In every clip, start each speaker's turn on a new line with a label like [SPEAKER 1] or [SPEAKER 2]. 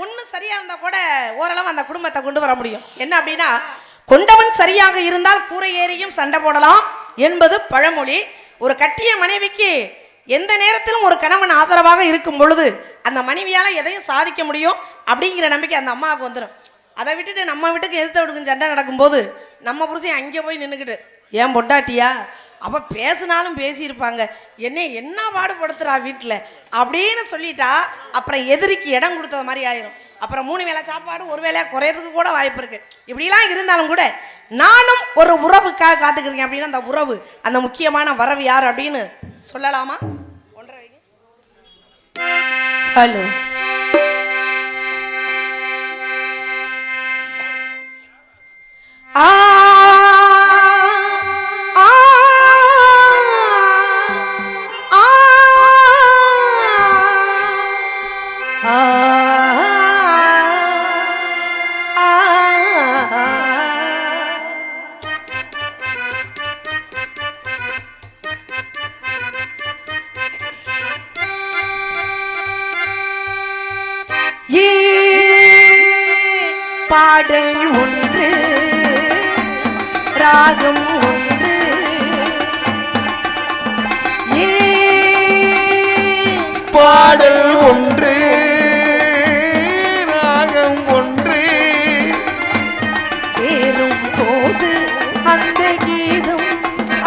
[SPEAKER 1] ஒன்று சரியாக இருந்தால் கூட ஓரளவு அந்த குடும்பத்தை கொண்டு வர முடியும். என்ன அப்படின்னா கொண்டவன் சரியாக இருந்தால் கூரை ஏறியும் சண்டை போடலாம் என்பது பழமொழி. ஒரு கட்டிய மனைவிக்கு எந்த நேரத்திலும் ஒரு கணவன் ஆதரவாக இருக்கும் பொழுது அந்த மனைவியால் எதையும் சாதிக்க முடியும் அப்படிங்கிற நம்பிக்கை அந்த அம்மாவுக்கு வந்துடும் அதை விட்டுட்டு நம்ம வீட்டுக்கு எதிர்த்த விடுக்கும் சண்டை நடக்கும்போது நம்ம புருஷன் அங்கே போய் நின்றுக்கிட்டு ஏன் பொண்டாட்டியா? அப்போ பேசினாலும் பேசியிருப்பாங்க. என்னை என்ன பாடுபடுத்துறா வீட்டில் அப்படின்னு சொல்லிட்டா அப்புறம் எதிரிக்கு இடம் கொடுத்தது மாதிரி ஆயிரும். அப்புறம் மூணு வேளை சாப்பாடு ஒரு வேலையாக குறையிறதுக்கு கூட வாய்ப்பு இருக்கு. இப்படிலாம் இருந்தாலும் கூட நானும் ஒரு உறவுக்காக காத்துக்கிறேன் அப்படின்னா அந்த உறவு அந்த முக்கியமான வரவு யார் அப்படின்னு சொல்லலாமா? ஒன்றரை ஹலோ. ராகம் ஒன்று. சேரும் போது அந்த கீதம்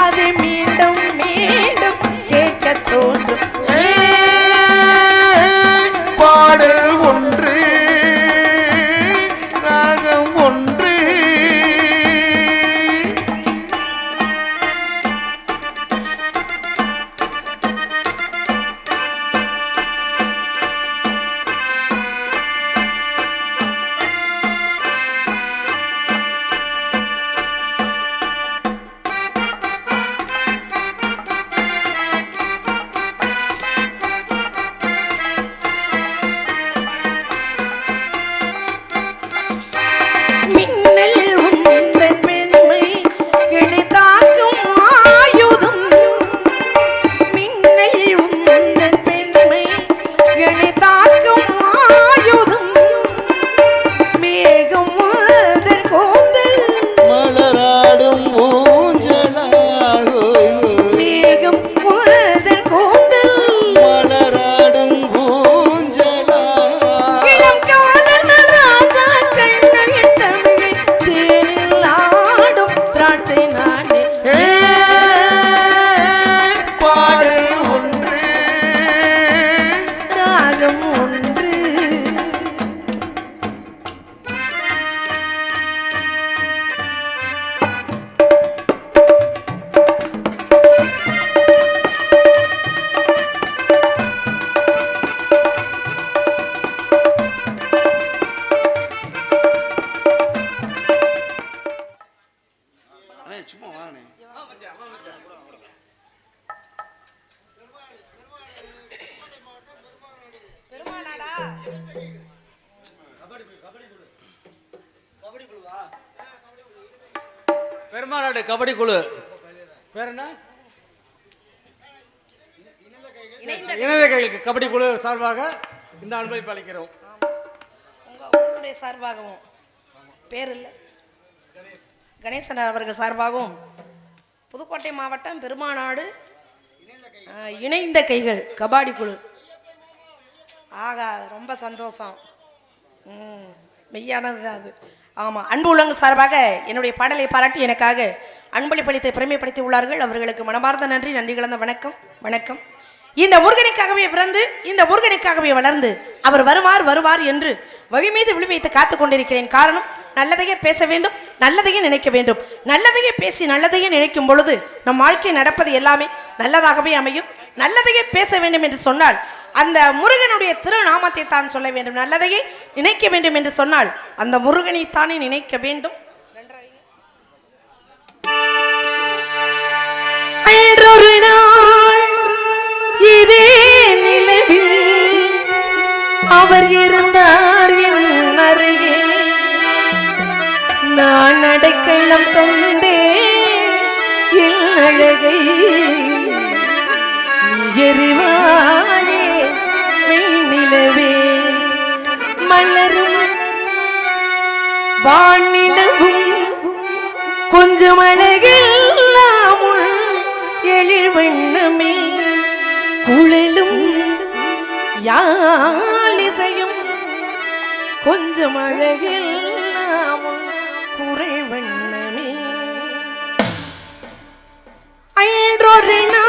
[SPEAKER 1] அதை மீண்டும் மீண்டும் கேட்க தோன்றும்.
[SPEAKER 2] கபடி குழு பேர் என்ன?
[SPEAKER 1] இணைந்த
[SPEAKER 2] கைகளுக்கு கபடி குழு சார்பாக இந்த அன்பளிப்பு அளிக்கிறோம்.
[SPEAKER 1] உங்க உங்களுடைய சார்பாகவும் பேர் இல்லை. கணேசன் அவர்கள் சார்பாகவும் புதுக்கோட்டை மாவட்டம் பெருமாநாடு இணைந்த கைகள் கபாடி குழு. ஆகா ரொம்ப சந்தோஷம். ம் மெய்யானது அது. ஆமாம் அன்பு உள்ளங்கள் சார்பாக என்னுடைய பாடலை பாராட்டி எனக்காக அன்பளிப்பளித்தை பெருமைப்படுத்தி உள்ளார்கள். அவர்களுக்கு மனமார்ந்த நன்றி நன்றி கலந்த வணக்கம் வணக்கம். இந்த முருகனுக்காகவே பிறந்து இந்த முருகனுக்காகவே வளர்ந்து அவர் வருவார் வருவார் என்று வழிமீது மீது காத்து கொண்டிருக்கிறேன். காரணம் நல்லதையே பேச வேண்டும் நல்லதையே நினைக்க வேண்டும். நல்லதையே பேசி நல்லதையே நினைக்கும் பொழுது நம் வாழ்க்கை நடப்பது எல்லாமே நல்லதாகவே அமையும். நல்லதையே பேச வேண்டும் என்று சொன்னால் அந்த முருகனுடைய திருநாமத்தை தான் சொல்ல வேண்டும். நல்லதையே நினைக்க வேண்டும் என்று சொன்னால் அந்த முருகனை தானே நினைக்க வேண்டும். அன்றொரு நாள் இதே நிலவில் அவர் இருந்தார் அடைக்கலம் தந்தே என் அழகை நீ எறிவாயே மெய் நிலவே. மல்ல வானிலவும் கொஞ்சம் அழகெல்லாமுள் எழில்வண்ணமே குழலும் யாழிசையும் கொஞ்சம் அழகெல்லாமுள் குரல் அன்றொரு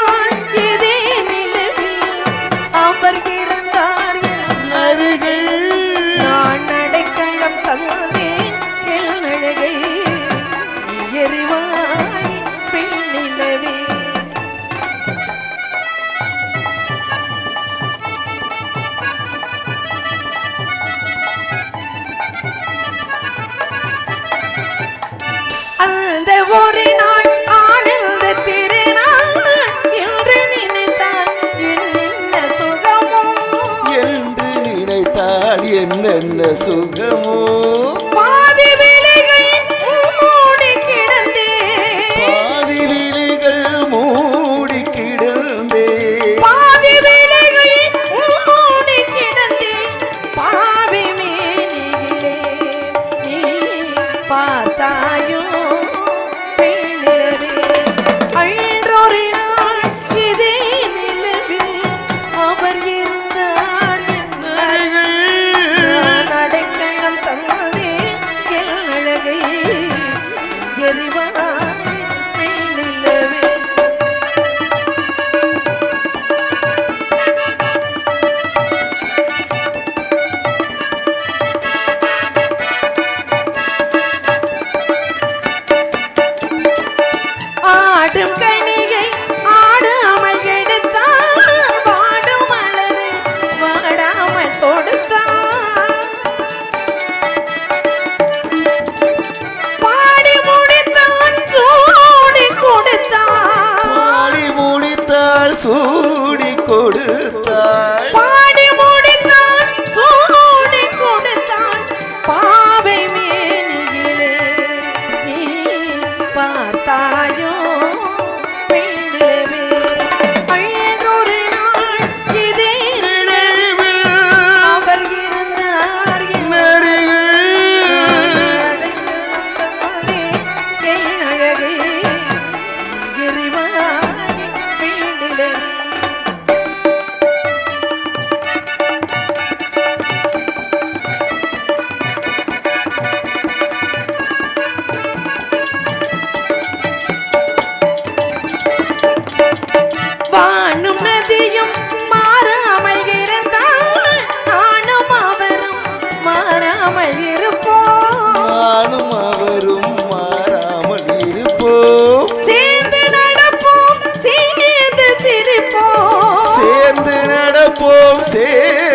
[SPEAKER 1] மாறாமல் இருப்போம்
[SPEAKER 3] நானும் அவரும் மாறாமல் இருப்போம்
[SPEAKER 1] சேர்ந்து நடப்போம் சேர்ந்து சிரிப்போம்.
[SPEAKER 3] சேர்ந்து நடப்போம் சேர்ந்து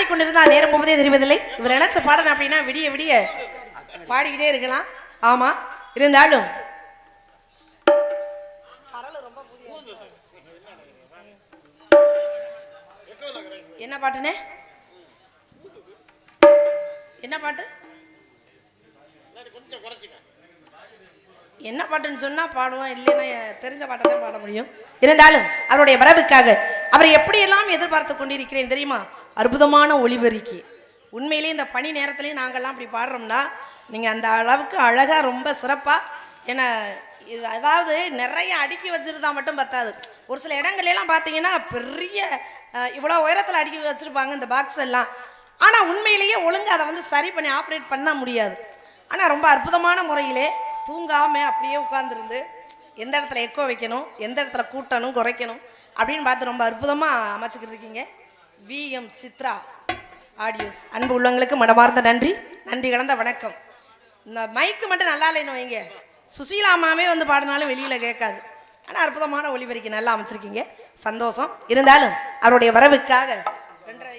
[SPEAKER 1] பாடிக்கொண்டிருந்தால் நேரம் போவதே தெரிவதில்லை. இவர் நினைச்ச பாடணும் அப்படின்னா விடிய விடிய பாடிக்கிட்டே இருக்கலாம். ஆமா இருந்தாலும். என்ன பாட்டுனே? என்ன பாட்டு? என்ன பாட்டுன்னு சொன்னா பாடுவோம் இல்லைன்னா தெரிஞ்ச பாட்டை தான் பாட முடியும். இருந்தாலும் அவருடைய வரவுக்காக அவரை எப்படியெல்லாம் எதிர்பார்த்து கொண்டிருக்கிறேன் தெரியுமா? அற்புதமான ஒளிபெருக்கி. உண்மையிலேயே இந்த பணி நேரத்துலேயும் நாங்கள்லாம் அப்படி பாடுறோம்னா நீங்கள் அந்த அளவுக்கு அழகாக ரொம்ப சிறப்பாக ஏன்னா இது அதாவது நிறைய அடுக்கி வச்சிருந்தா மட்டும் பத்தாது. ஒரு சில இடங்கள்லாம் பார்த்தீங்கன்னா பெரிய இவ்வளோ உயரத்தில் அடுக்கி வச்சுருப்பாங்க இந்த பாக்ஸ் எல்லாம். ஆனால் உண்மையிலேயே ஒழுங்காக அதை வந்து சரி பண்ணி ஆப்ரேட் பண்ண முடியாது. ஆனால் ரொம்ப அற்புதமான முறையிலே தூங்காமல் அப்படியே உட்காந்துருந்து எந்த இடத்துல எக்கோ வைக்கணும் எந்த இடத்துல கூட்டணும் குறைக்கணும் அப்படின்னு பார்த்து ரொம்ப அற்புதமாக அமைச்சிக்கிட்டு இருக்கீங்க. விஎம் சித்ரா ஆடியோஸ் அன்பு உள்ளவங்களுக்கு மனமார்ந்த நன்றி. நன்றி கலந்த வணக்கம். இந்த மைக்கு மட்டும் நல்லா இல்லைன்னு வைங்க. சுசீலா அம்மாவே வந்து பாடினாலும் வெளியில் கேட்காது. ஆனால் அற்புதமான ஒளிபெருக்கி நல்லா அமைச்சிருக்கீங்க. சந்தோஷம். இருந்தாலும் அவருடைய வரவுக்காக ரெண்டரை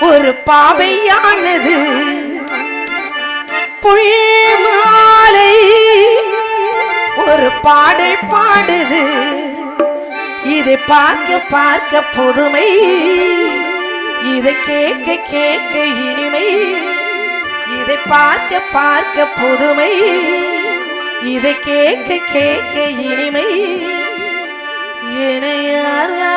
[SPEAKER 1] ஒரு பாவையானது. புயமாலை ஒரு பாடல் பாடுது. இது பார்க்க பார்க்க புதுமை இதை கேட்க கேட்க இனிமை இதை பார்க்க பார்க்க புதுமை இதை கேட்க கேட்க இனிமை. இணையாரா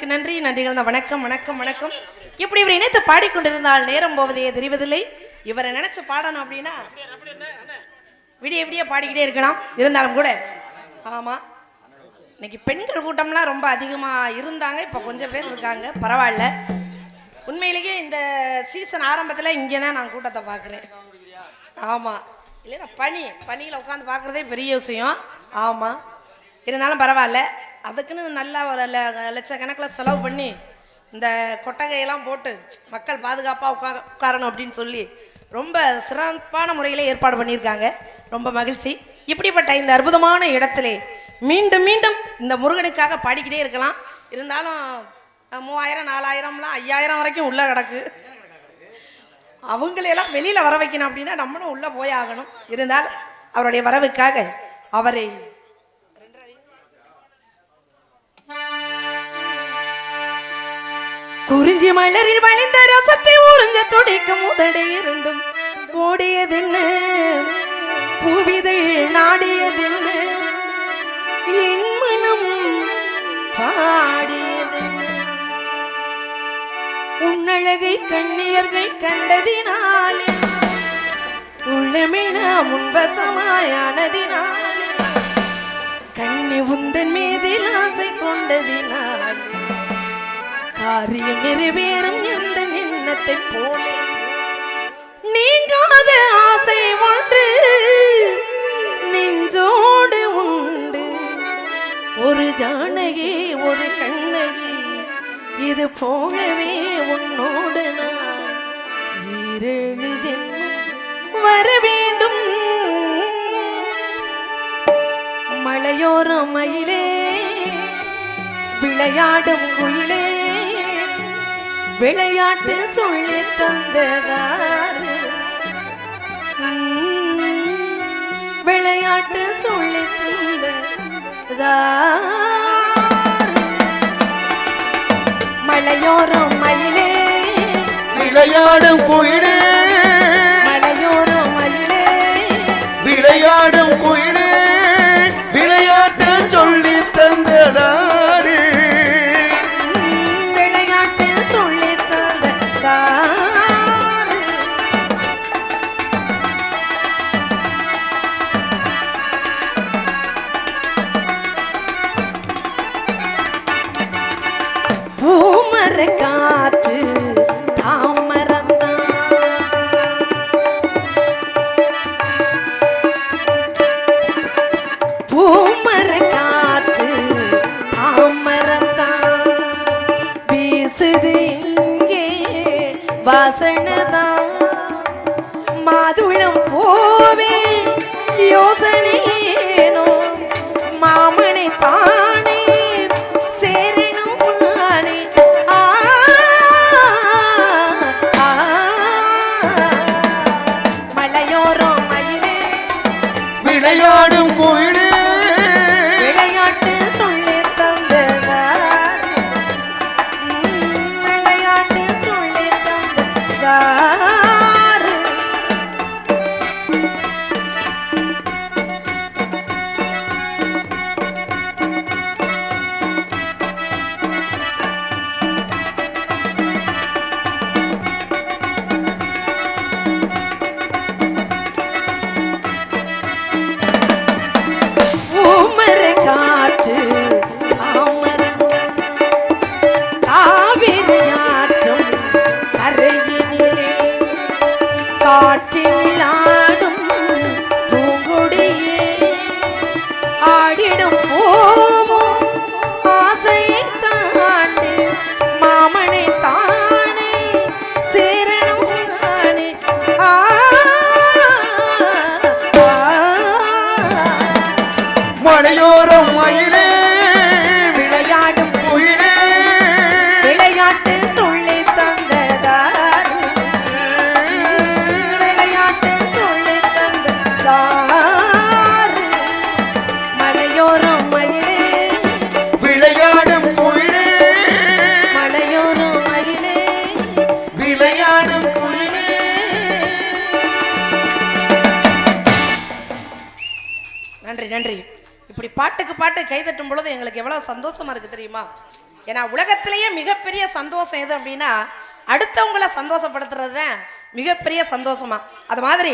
[SPEAKER 1] இறைவனுக்கு நன்றி நன்றிகள் தான் வணக்கம் வணக்கம் வணக்கம். இப்படி இவர் இணைத்து பாடிக்கொண்டிருந்தால் நேரம் போவதே தெரிவதில்லை. இவரை நினைச்சு பாடணும் அப்படின்னா விடிய விடிய பாடிக்கிட்டே இருக்கலாம். இருந்தாலும் கூட ஆமாம் இன்னைக்கு பெண்கள் கூட்டம்லாம் ரொம்ப அதிகமாக இருந்தாங்க. இப்போ கொஞ்சம் பேர் இருக்காங்க. பரவாயில்ல. உண்மையிலேயே இந்த சீசன் ஆரம்பத்தில் இங்கே தான் நான் கூட்டத்தை பார்க்குறேன். ஆமாம் இல்லைன்னா பனி பனியில் உட்காந்து பார்க்குறதே பெரிய விஷயம். ஆமாம் இருந்தாலும் பரவாயில்ல. அதுக்குன்னு நல்லா ஒரு ல- லட்சக்கணக்கில் செலவு பண்ணி இந்த கொட்டகையெல்லாம் போட்டு மக்கள் பாதுகாப்பாக உட்கா உட்காரணும் அப்படின்னு சொல்லி ரொம்ப சிறப்பான முறையில் ஏற்பாடு பண்ணியிருக்காங்க. ரொம்ப மகிழ்ச்சி. இப்படிப்பட்ட இந்த அற்புதமான இடத்திலே மீண்டும் மீண்டும் இந்த முருகனுக்காக பாடிக்கிட்டே இருக்கலாம். இருந்தாலும் மூவாயிரம் நாலாயிரம்லாம் ஐயாயிரம் வரைக்கும் உள்ளே கிடக்கு. அவங்களையெல்லாம் வெளியில் வர வைக்கணும் அப்படின்னா நம்மளும் உள்ளே போய் ஆகணும். இருந்தாலும் அவருடைய வரவுக்காக அவரை குறிஞ்சி மலரில் வழிந்த ரசத்தை உறிஞ்ச துடிக்கும் உதடை இருந்தும் ஓடியதென்ன? பூவிதழ் நாடியதென்ன? என் மனம் பாடியதென்ன? உன்னழகை கண்ணியர்கள் கண்டதினாலே உள்ளமிழ முன்பசமாயானதினாலே கண்ணி உந்தன் மீதில் ஆசை கொண்டதினால் காரியம் நிறைவேறும் எந்த எண்ணத்தை போலே. நீங்காத ஆசை ஒன்று நெஞ்சோடு உண்டு. ஒரு ஜானகி ஒரு கண்ணகி இது போலவே உன்னோடு நான் ஈரேழு ஜென்மம் வர வேண்டும். மலையோரம் மயிலே விளையாடும் குயிலே விளையாட்டு சொல்லி தந்ததாரு. விளையாட்டு சொல்லி தந்ததாரு. மலையோரம் மயிலே.
[SPEAKER 3] விளையாடும் குயிலே.
[SPEAKER 1] மலையோரம் மயிலே.
[SPEAKER 3] விளையாடும் குயிலே.
[SPEAKER 1] கைதட்டும் பொழுது எங்களுக்கு எவ்வளோ சந்தோஷமாக இருக்குது தெரியுமா? ஏன்னா உலகத்திலேயே மிகப்பெரிய சந்தோஷம் எது அப்படின்னா அடுத்தவங்கள சந்தோஷப்படுத்துறது தான் மிகப்பெரிய சந்தோஷமா. அது மாதிரி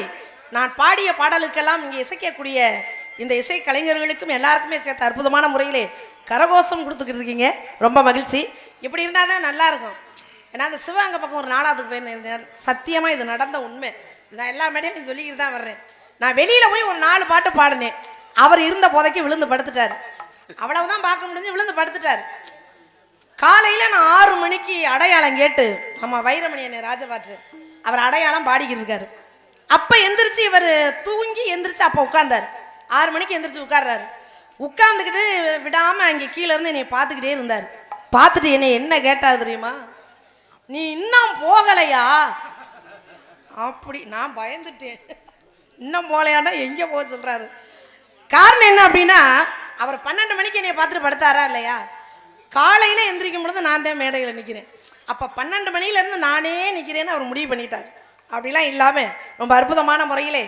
[SPEAKER 1] நான் பாடிய பாடலுக்கெல்லாம் இங்கே இசைக்கக்கூடிய இந்த இசை கலைஞர்களுக்கும் எல்லாருக்குமே சேர்த்து அற்புதமான முறையிலே கரகோஷம் கொடுத்துக்கிட்டு இருக்கீங்க. ரொம்ப மகிழ்ச்சி. இப்படி இருந்தால் தான் நல்லாயிருக்கும் ஏன்னா அந்த சிவகங்கை பக்கம் ஒரு நாடாவதுக்கு போயிருந்தேன் சத்தியமாக இது நடந்த உண்மை. நான் எல்லா மேடையும் சொல்லிக்கிட்டு தான் வர்றேன். நான் வெளியில் போய் ஒரு நாலு பாட்டு பாடினேன். அவர் இருந்த போதைக்கு விழுந்து படுத்துட்டார். அவ்வளவுதான் பார்க்க முடிஞ்சு விழுந்து படுத்துட்டார். காலையில் நான் ஆறு மணிக்கு அடையாளம் கேட்டு நம்ம வைரமணி அண்ணே ராஜபாட்டு அவர் அடையாளம் பாடிக்கிட்டு இருக்காரு. அப்போ எந்திரிச்சு இவர் தூங்கி எந்திரிச்சு அப்போ உட்கார்ந்தார். ஆறு மணிக்கு எந்திரிச்சு உட்கார்றாரு. உட்காந்துக்கிட்டு விடாமல் அங்கே கீழே இருந்து என்னை பார்த்துக்கிட்டே இருந்தார். பார்த்துட்டு என்னை என்ன கேட்டார் தெரியுமா? நீ இன்னும் போகலையா? அப்படி நான் பயந்துட்டேன். இன்னும் போகலையாண்டா எங்கே போக சொல்கிறாரு காரணம் என்ன அப்படின்னா அவர் பன்னெண்டு மணிக்கு என்னை பார்த்துட்டு படுத்தாரா இல்லையா? காலையில் எந்திரிக்கும் பொழுது நான் தான் மேடையில் நிற்கிறேன் அப்போ பன்னெண்டு மணிலேருந்து நானே நிற்கிறேன்னு அவர் முடிவு பண்ணிட்டார். அப்படிலாம் இல்லாமல் ரொம்ப அற்புதமான முறையிலே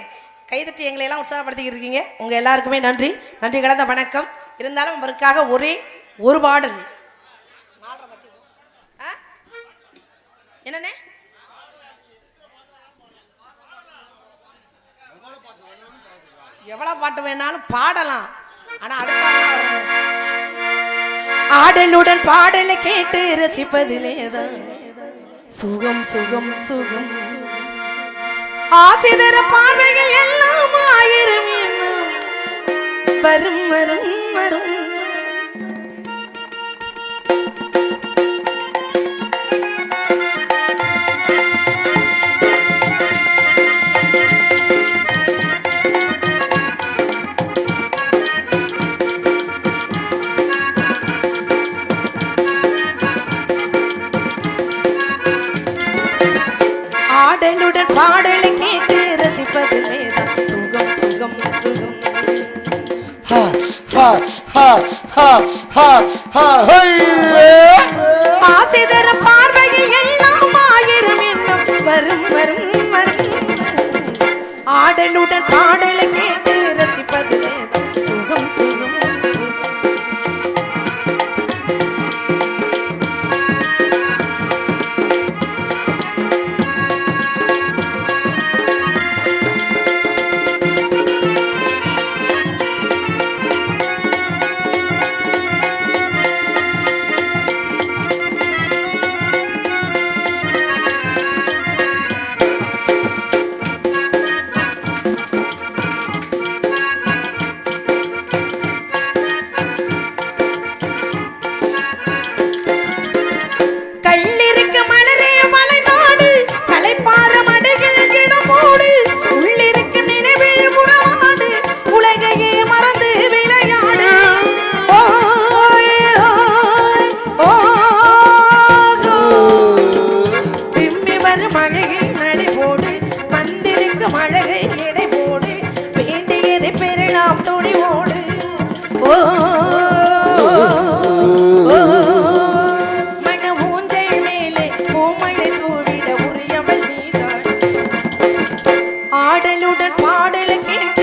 [SPEAKER 1] கைதட்டி எங்களை எல்லாம் உற்சாகப்படுத்திக்கிட்டு இருக்கீங்க. உங்கள் எல்லாருக்குமே நன்றி. நன்றி கலந்த வணக்கம். இருந்தாலும் அவருக்காக ஒரே ஒரு பாடல். ஆ? என்னண்ணே? எவ்வளோ பாட்டு வேணாலும் பாடலாம். ஆடலுடன் பாடலை கேட்டு ரசிப்பதிலேதான் சுகம் சுகம் சுகம். ஆசிதர பார்வைகள் எல்லாம் ஆயிரம் வரும் வரும் வரும். ஆசிதர பார்வையில் எல்லாம் ஆயிரம் எண்ணம். வரும் வரும் வரும். ஆடலுடன் பாடலை i don't
[SPEAKER 3] like